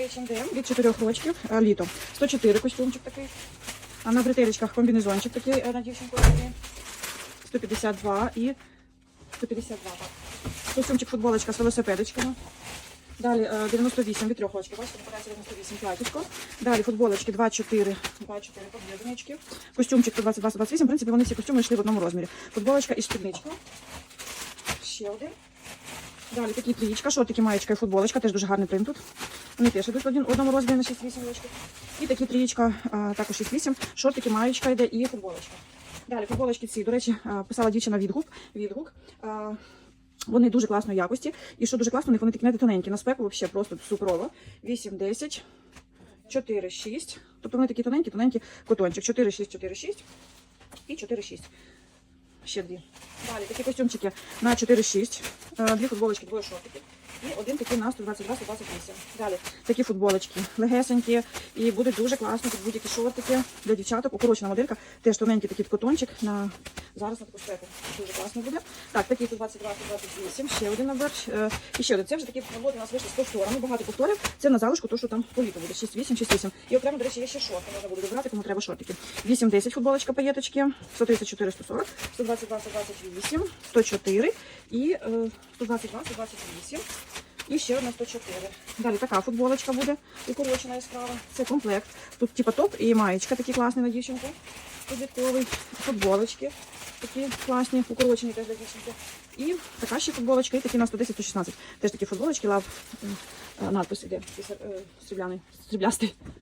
H&M від 4 рочків е, літо. 104 костюмчик такий. А на бретелечках комбінезончик такий е, на дівчинку. 152 і 152, так. Костюмчик футболочка з велосипедочками. Далі е, 98 від трьох рочків. Бачите, попадається 98 платічко. Далі футболочки 2-4, 2-4 подвіднички. Костюмчик 122-128. В принципі, вони всі костюми йшли в одному розмірі. Футболочка і спідничка. Ще один. Далі такі трієчка, шортики, маєчка і футболочка, теж дуже гарний принт тут. Вони теж йдуть в один- одному розмірі на 6-8 рочків. І такі трієчка, також 6-8, шортики, маєчка йде і футболочка. Далі футболочки ці, до речі, писала дівчина відгук. відгук. Вони дуже класної якості. І що дуже класно, у них вони такі навіть тоненькі. На спеку взагалі просто суперово. 8, 10, 4, 6. Тобто вони такі тоненькі, тоненькі котончик. 4, 6, 4, 6 і 4, 6. Ще дві. Далі такі костюмчики на 4-6, е, дві футболочки, двоє шортиків. І один такий на 122 128 Далі такі футболочки легесенькі і будуть дуже класно тут будь-які шортики для дівчаток. Укорочена моделька, теж тоненький такий котончик на зараз на таку. Дуже класно буде. Так, такий 122 128 ще один набір. е, І ще один. Це вже такі футболки у нас вийшли з повторами. Багато повторів. Це на залишку, то що там по літу буде 6-8, 6-8. І окремо, до речі, є ще шорти. Можна буде вибирати, кому треба шортики. 8-10 футболочка паєточки, 134 140 122 128 104 і е, 122 128 і ще одна 104. Далі така футболочка буде укорочена яскрава. Це комплект. Тут типа топ і маєчка такі класні на дівчинку. Підлітковий. Футболочки такі класні, укорочені теж для дівчинки. І така ще футболочка, і такі на 110 116 Теж такі футболочки, лав е, надпис іде, такий, е, срібляний, сріблястий.